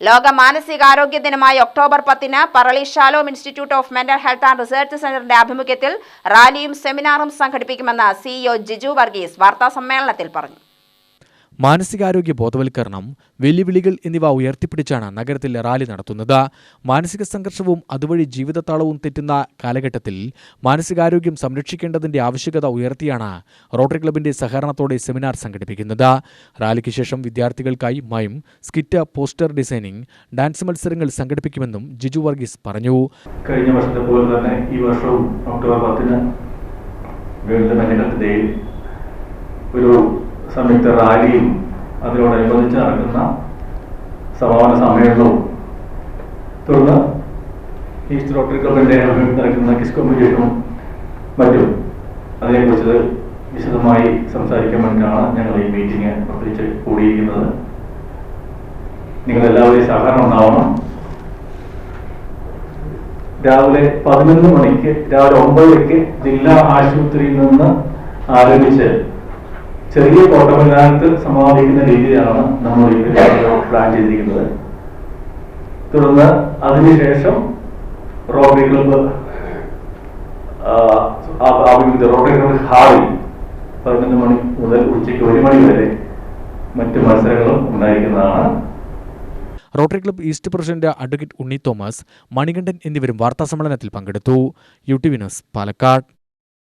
ലോക മാനസികാരോഗ്യ ദിനമായ ഒക്ടോബർ പത്തിന് Parali Shalom institute of mental health and research സെന്ററിന്റെ ആഭിമുഖ്യത്തിൽ റാലിയും സെമിനാറും സംഘടിപ്പിക്കുമെന്ന് സിഇഒ ജിജു വർഗീസ് വാർത്താ സമ്മേളനത്തിൽ പറഞ്ഞു മാനസികാരോഗ്യ ബോധവൽക്കരണം വെല്ലുവിളികൾ എന്നിവ ഉയർത്തിപ്പിടിച്ചാണ് നഗരത്തിൽ റാലി നടത്തുന്നത്. മാനസിക സംഘർഷവും അതുവഴി ജീവിതത്താളവും തെറ്റുന്ന കാലഘട്ടത്തിൽ മാനസികാരോഗ്യം സംരക്ഷിക്കേണ്ടതിന്റെ ആവശ്യകത ഉയർത്തിയാണ് റോട്ടറി ക്ലബിന്റെ സഹകരണത്തോടെ സെമിനാർ സംഘടിപ്പിക്കുന്നത്. റാലിക്ക് ശേഷം വിദ്യാർത്ഥികൾക്കായി mime skit poster designing dance മത്സരങ്ങൾ സംഘടിപ്പിക്കുമെന്നും ജിജു വർഗീസ് പറഞ്ഞു. കഴിഞ്ഞ വർഷത്തെ പോലെ തന്നെ ഈ വർഷവും ഒക്ടോബർ പത്തിന് വേൾഡ് മെന്റൽ ഹെൽത്ത് ഒരു സംയുക്ത റാലിയും അതിനോടനുബന്ധിച്ച് നടക്കുന്ന സമാപന സമ്മേളനവും. തുടർന്ന് ഈസ്റ്റ് റോട്ടറി ക്ലബിന്റെ നടക്കുന്ന കിസ് കോമ്പറ്റീഷനും മറ്റും. അതിനെക്കുറിച്ച് വിശദമായി സംസാരിക്കാൻ വേണ്ടിയിട്ടാണ് ഞങ്ങൾ ഈ മീറ്റിംഗ് പ്രത്യേകിച്ച് കൂടിയിരിക്കുന്നത്. നിങ്ങളെല്ലാവരെയും സഹകരണം ഉണ്ടാവണം. രാവിലെ പതിനൊന്ന് മണിക്ക് രാവിലെ ഒമ്പതരയ്ക്ക് ജില്ലാ ആശുപത്രിയിൽ നിന്ന് ആരംഭിച്ച് ചെറിയ കോട്ടമംഗലത്ത് സമാപിക്കുന്ന രീതിയിലാണ് നമ്മൾ ഈ പ്ലാൻ ചെയ്തിരിക്കുന്നത്. തുടർന്ന് അതിനുശേഷം റോട്ടറി ക്ലബ്ബ് റോട്ടറി ക്ലബ്ബ് ഹാളിൽ പതിനൊന്ന് മണി മുതൽ ഉച്ചയ്ക്ക് ഒരു മണി വരെ മറ്റ് മത്സരങ്ങളും ഉണ്ടായിരിക്കുന്നതാണ്. Rotary club east president advocate Unni Thomas Manikandan എന്നിവരും വാർത്താസമ്മേളനത്തിൽ പങ്കെടുത്തു. U T Vinos Palakkad.